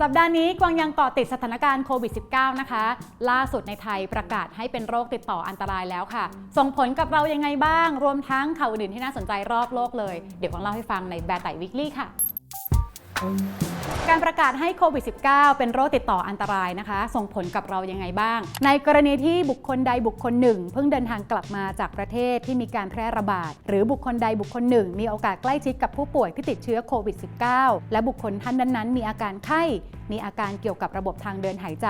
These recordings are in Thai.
สัปดาห์นี้กวางยังเกาะติดสถานการณ์โควิด -19 นะคะ ล่าสุดในไทยประกาศให้เป็นโรคติดต่ออันตรายแล้วค่ะ ส่งผลกับเรายังไงบ้าง รวมทั้งข่าวอื่นที่น่าสนใจรอบโลกเลย เดี๋ยวกวางเล่าให้ฟังในแบร์ไตวิกลี่ค่ะ การประกาศให้โควิด -19 เป็นโรคติดต่ออันตรายนะคะ ส่งผลกับเรายังไงบ้าง ในกรณีที่บุคคลใดบุคคลหนึ่ง เพิ่งเดินทางกลับมาจากประเทศที่มีการแพร่ระบาด หรือบุคคลใดบุคคลหนึ่ง มีโอกาสใกล้ชิดกับผู้ป่วยที่ติดเชื้อโควิด -19 และบุคคลท่านนั้นๆ มีอาการไข้ มีอาการเกี่ยวกับระบบทางเดินหายใจ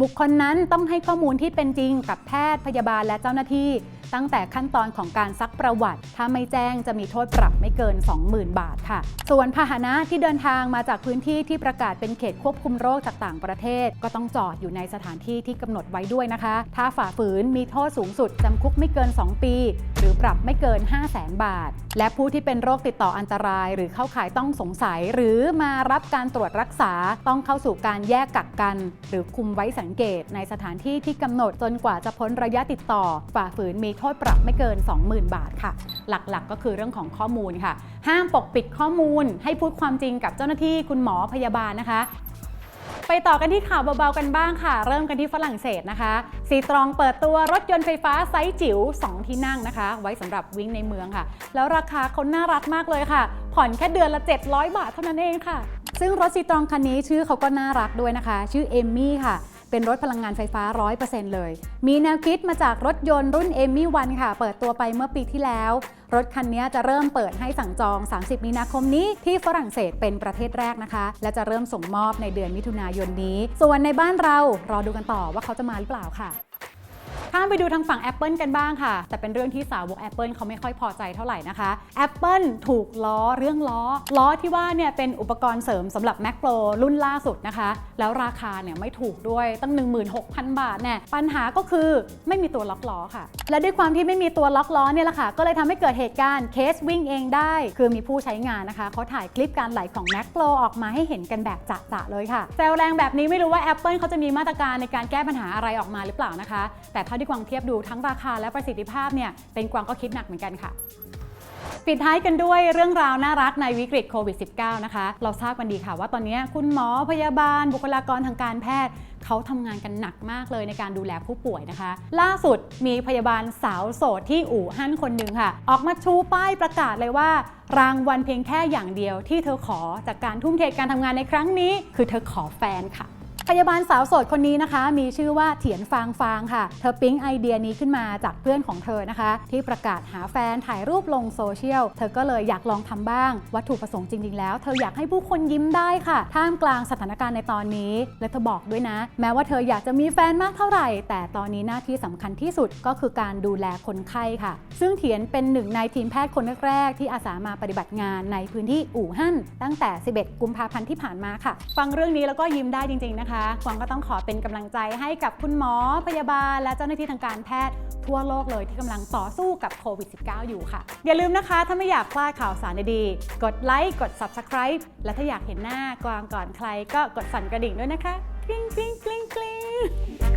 บุคคลนั้นต้องให้ข้อมูลที่เป็นจริงกับแพทย์พยาบาลและเจ้าหน้าที่ ตั้งแต่ขั้นตอนของการซักประวัติ ถ้าไม่แจ้งจะมีโทษปรับไม่เกิน 20,000 บาทค่ะ ส่วนพาหนะที่เดินทางมาจากพื้นที่ที่ประกาศเป็นเขตควบคุมโรคจากต่างประเทศ ก็ต้องจอดอยู่ในสถานที่ที่กำหนดไว้ด้วยนะคะ ถ้าฝ่าฝืนมีโทษสูงสุดจำคุกไม่เกิน 2 ปี หรือปรับไม่เกิน 5 0 0แสนบาท และผู้ที่เป็นโรคติดต่ออันตราย หรือเข้าข่ายต้องสงสัย หรือมารับการตรวจรักษาต้องเข้าสู่การแยกกักกัน หรือคุมไว้สังเกตในสถานที่ที่กำหนดจนกว่าจะพ้นระยะติดต่อ ฝ่าฝืนมีโทษปรับไม่เกิน 20,000 บาทค่ะ หลักๆก็คือเรื่องของข้อมูลค่ะ ห้ามปกปิดข้อมูล ให้พูดความจริงกับเจ้าหน้าที่คุณหมอพยาบาลนะคะไปต่อกันที่ข่าวเบาๆกันบ้างค่ะ เริ่มกันที่ฝรั่งเศสนะคะ ซีตรองเปิดตัวรถยนต์ไฟฟ้าไซส์จิ๋ว 2 ที่นั่งนะคะ ไว้สำหรับวิ่งในเมืองค่ะ แล้วราคาเขาน่ารักมากเลยค่ะ ผ่อนแค่เดือนละ 700 บาทเท่านั้นเองค่ะ ซึ่งรถซีตรองคันนี้ชื่อเขาก็น่ารักด้วยนะคะ ชื่อเอมมี่ค่ะ เป็นรถพลังงานไฟฟ้า 100%เลย มีแนวคิดมาจากรถยนต์รุ่นเอมี่วันค่ะ เปิดตัวไปเมื่อปีที่แล้ว รถคันนี้จะเริ่มเปิดให้สั่งจอง 30 มีนาคมนี้ที่ฝรั่งเศสเป็นประเทศแรกนะคะ และจะเริ่มส่งมอบในเดือนมิถุนายนนี้ ส่วนในบ้านเรารอดูกันต่อว่าเขาจะมาหรือเปล่าค่ะ ข้ามไปดูทางฝั่ง Apple กันบ้างค่ะ แต่เป็นเรื่องที่สาวก Apple เขาไม่ค่อยพอใจเท่าไหร่นะคะ Apple ถูกล้อเรื่องล้อ ล้อที่ว่าเนี่ยเป็นอุปกรณ์เสริมสำหรับ Mac Pro รุ่นล่าสุดนะคะ แล้วราคาเนี่ยไม่ถูกด้วยตั้ง 16,000 บาทเนี่ยปัญหาก็คือไม่มีตัวล็อกล้อค่ะ และด้วยความที่ไม่มีตัวล็อกล้อเนี่ยแหละค่ะก็เลยทำให้เกิดเหตุการณ์เคสวิ่งเองได้ คือมีผู้ใช้งานนะคะเขาถ่ายคลิปการไหลของ Mac Pro ออกมาให้เห็นกันแบบจะๆเลยค่ะแซวแรงแบบนี้ไม่รู้ว่า Apple เขาจะมีมาตรการในการแก้ปัญหาอะไรออกมาหรือเปล่านะคะ แต่เท่าที่กวางเทียบดูทั้งราคาและประสิทธิภาพเนี่ยเป็นกวางก็คิดหนักเหมือนกันค่ะ ปิดท้ายกันด้วยเรื่องราวน่ารักในวิกฤตโควิด -19 นะคะ เราทราบกันดีค่ะว่าตอนนี้คุณหมอพยาบาล บุคลากรทางการแพทย์เขาทำงานกันหนักมากเลยในการดูแลผู้ป่วยนะคะ ล่าสุดมีพยาบาลสาวโสดที่อู่ฮั่นคนหนึ่งค่ะ ออกมาชูป้ายประกาศเลยว่า รางวัลเพียงแค่อย่างเดียวที่เธอขอจากการทุ่มเทการทำงานในครั้งนี้ คือเธอขอแฟนค่ะ พยาบาลสาวโสดคนนี้นะคะ มีชื่อว่าเถียนฟางฟางค่ะ เธอปิ๊งไอเดียนี้ขึ้นมาจากเพื่อนของเธอนะคะ ที่ประกาศหาแฟนถ่ายรูปลงโซเชียล เธอก็เลยอยากลองทำบ้าง วัตถุประสงค์จริง ๆ แล้ว เธออยากให้ผู้คนยิ้มได้ค่ะ ท่ามกลางสถานการณ์ในตอนนี้ และเธอบอกด้วยนะ แม้ว่าเธออยากจะมีแฟนมากเท่าไหร่ แต่ตอนนี้หน้าที่สำคัญที่สุดก็คือการดูแลคนไข้ค่ะ ซึ่งเถียนเป็นหนึ่งในทีมแพทย์คนแรกๆที่อาสามาปฏิบัติงานในพื้นที่อู่ฮั่นตั้งแต่ 11 กุมภาพันธ์ที่ผ่านมาค่ะ ฟังเรื่องนี้แล้วก็ยิ้มได้จริงๆนะคะกวางก็ต้องขอเป็นกำลังใจให้กับคุณหมอพยาบาล และเจ้าหน้าที่ทางการแพทย์ทั่วโลกเลยที่กำลังต่อสู้กับโควิด -19 อยู่ค่ะ อย่าลืมนะคะ ถ้าไม่อยากพลาดข่าวสารดีๆ กดไลค์ กด Subscribe และถ้าอยากเห็นหน้ากวางก่อนใครก็กดสั่นกระดิ่งด้วยนะคะ กริ๊งกริ๊งกริ๊งกริ๊ง